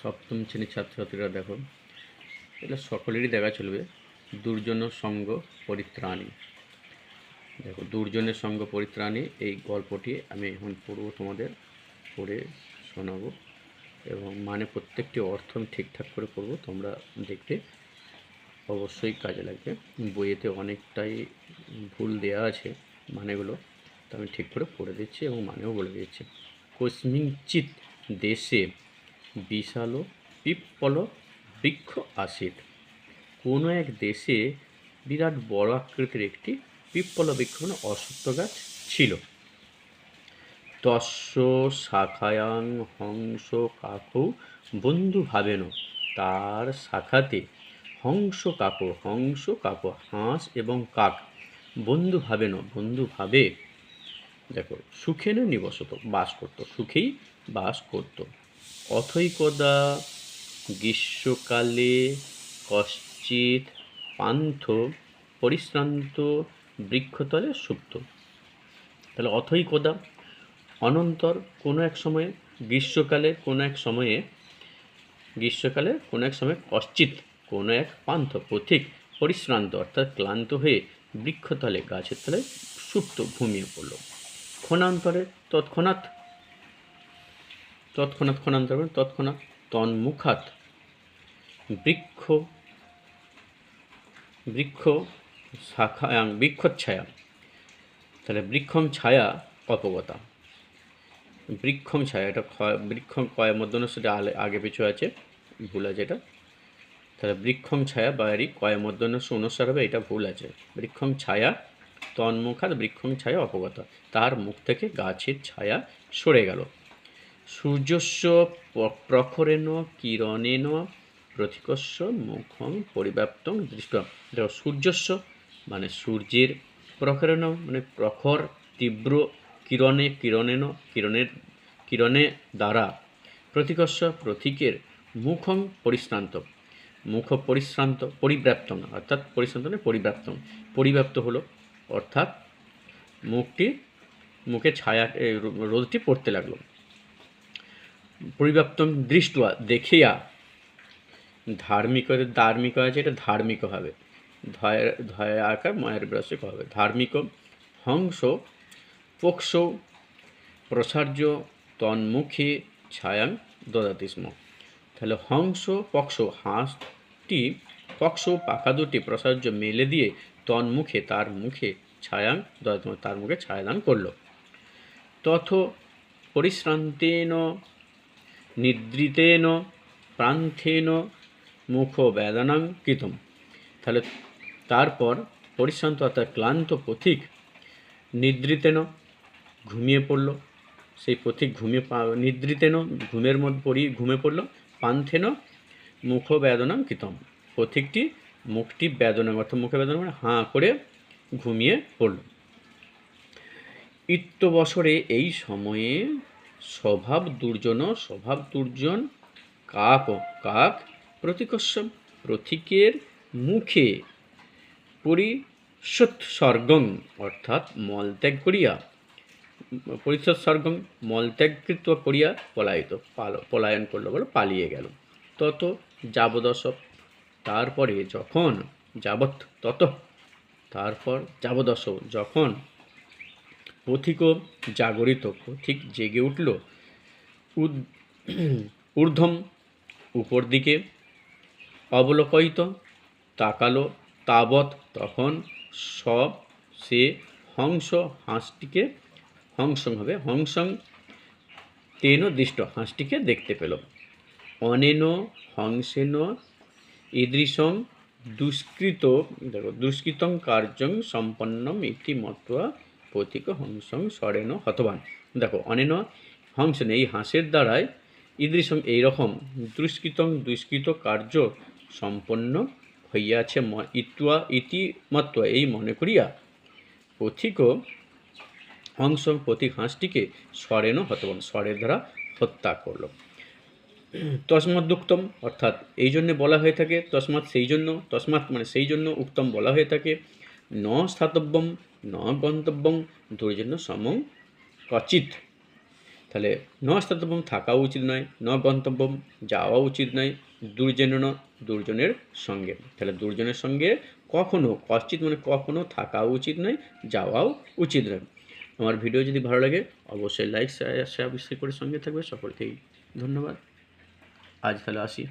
সপ্তম শ্রেণির ছাত্রছাত্রীরা দেখো, এটা সকলেরই দেখা চলবে। দুর্জন সঙ্গ পরিত্রাণী। দেখো দুর্জনের সঙ্গ পরিত্রাণী, এই গল্পটি আমি এখন পড়ব তোমাদের পড়ে শোনাবো এবং মানে প্রত্যেকটি অর্থ আমি ঠিকঠাক করে পড়ব, তোমরা দেখতে অবশ্যই কাজে লাগবে। বইয়েতে অনেকটাই ভুল দেওয়া আছে মানেগুলো, তো আমি ঠিক করে পড়ে দিচ্ছি এবং মানেও বলে দিচ্ছি। কস্মিঞ্চিত দেশে বিশাল পিপ্পল বৃক্ষ আসিত। কোনো এক দেশে বিরাট বড় আকৃতির একটি পিপ্পল বৃক্ষ মানে অশ্বত্থ গাছ ছিল। তস্য শাখায়াং হংস কাকু বন্ধু ভাবেন, তার শাখাতে হংস কাকু হংস কাকু হাঁস এবং কাক। বন্ধু ভাবেন, বন্ধু ভাবে, দেখো, সুখেন নিবসত, বাস করতো, সুখেই বাস করতো। অথৈকদা গ্রীষ্মকালে কশ্চিৎ পান্থ পরিশ্রান্ত বৃক্ষতলে সুপ্ত। তাহলে অথৈকদা অনন্তর কোনো এক সময়ে গ্রীষ্মকালে কোনো এক সময়ে গ্রীষ্মকালে কোনো এক সময় কশ্চিৎ, কোনো এক পান্থ পথিক পরিশ্রান্ত অর্থাৎ ক্লান্ত হয়ে বৃক্ষতলে, গাছের তলে সুপ্ত ঘুমিয়ে পড়ল ক্ষণান্তরে তৎক্ষণাৎ তৎক্ষণাৎ ক্ষণান্তর মানে তৎক্ষণাৎ তন্মুখাত বৃক্ষ বৃক্ষ শাখা বৃক্ষচ্ছায়া তাহলে বৃক্ষম ছায়া অপগতা বৃক্ষম ছায়া, এটা বৃক্ষম কয়ের মধ্যে সেটা আলে, আগে পিছু আছে, ভুল আছে এটা। তাহলে বৃক্ষম ছায়া বাড়ি কয়ের মধ্যে অনুসার হবে, এটা ভুল আছে। বৃক্ষম ছায়া তন্মুখাত বৃক্ষম ছায়া অপগত তার মুখ থেকে গাছের ছায়া সরে গেল। সূর্যস্য প- প্রখরেণ কিরণেন প্রথিকস্য মুখং পরিব্যাপ্তং দৃষ্ট দেখো সূর্যস্য মানে সূর্যের প্রখরেণ মানে প্রখর, তীব্র, কিরণে কিরণেন কিরণের, কিরণে দ্বারা। প্রতিকস্য প্রতীকের মুখং পরিশ্রান্ত। মুখ পরিশ্রান্ত, পরিব্যাপ্ত না অর্থাৎ পরিশ্রান্ত মানে পরিব্যাপ্ত। পরিব্যাপ্ত হলো, অর্থাৎ মুখটি, মুখে ছায়া রোদটি পড়তে লাগল। পরিব্যাপ্তং দৃষ্টা দেখিয়া ধার্মিক ধার্মিক আছে, এটা ধার্মিক হবে। ধয় ধয় আকার, মায়ের ব্রাসে হবে। ধার্মিক হংস, পক্ষ, প্রসার্য, তন্মুখে, ছায়াং দদাতি স্ম তাহলে হংস, পক্ষ, হাঁসটি, পক্ষ, পাখা দুটি প্রসার্য মেলে দিয়ে তন্মুখে, তার মুখে ছায়াং, দদাতিস্ম, তার মুখে ছায়াদান করল। তথ পরিশ্রান্তেন নিদ্রিতেন প্রান্থেন মুখ বেদনাং কৃতম। তাহলে তারপর পরিশ্রান্ত অর্থাৎ ক্লান্ত পথিক নিদ্রিতেন, ঘুমিয়ে পড়ল। সেই পথিক ঘুমিয়ে নিদ্রিতেন, ঘুমের মধ্যে পড়ি, ঘুমে পড়ল পান্থেন মুখ বেদনাং কৃতম। পথিকটি মুখটি বেদনা, অর্থাৎ মুখে বেদনা মানে হাঁ করে ঘুমিয়ে পড়ল। ইত্য বছরে এই সময়ে স্বভাব দুর্জন স্বভাব দুর্জন, কাক কাক প্রতিকস্য প্রতীকের মুখে পরিষৎসর্গং অর্থাৎ মলত্যাগ করিয়া, পরিষৎসর্গং মলত্যাগকৃত করিয়া পলায়িত, পাল- পলায়ন করল বলে পালিয়ে গেল। তত যাবদশ তারপরে যখন যাবৎ, তত, তারপর যাবদশ যখন পথিক জাগরিত, পথিক জেগে উঠল। ঊর্ধ্বম উপর দিকে অবলোকিত, তাকালো তাবৎ। তখন সব সে হংস হাঁসটিকে হংসং হবে হংসং তেন দৃষ্ট হাঁসটিকে দেখতে পেল। অনেন, হংসেন ঈদৃশং দুষ্কৃত, দেখো, দুষ্কৃতং কার্যং সম্পন্নম ইতি পথিক হংসং সরেন হতবান। দেখো, অনেন হংসেন এই হাঁসের দ্বারাই ঈদৃশং এইরকম দুষ্কৃতং দুষ্কৃত কার্য সম্পন্ন হইয়াছে ইত্বা ইতিমত্বা এই মনে করিয়া পথিক হংস পথিক হাঁসটিকে স্বরেন হতবান স্বরের দ্বারা হত্যা করল। তসমাৎ উক্তম অর্থাৎ এই জন্যে বলা হয়ে থাকে, তসমাৎ সেই জন্য, তসমাৎ মানে সেই জন্য উক্তম বলা হয়ে থাকে। ন স্থাতব্যম ন গন্তব্যম দুর্জন্য সমং কচিত তাহলে ন স্থাতব্যম থাকাও উচিত নয়, ন গন্তব্যম যাওয়া উচিত নয় দুর্জন দুর্জনের সঙ্গে। তাহলে দুর্জনের সঙ্গে কখনো কশ্চিত মানে কখনো থাকাও উচিত নয়, যাওয়াও উচিত নয়। আমার ভিডিও যদি ভালো লাগে, অবশ্যই লাইক শেয়ার শেয়ার করে সঙ্গে থাকবে। সকলকেই ধন্যবাদ। আজ তাহলে আসি।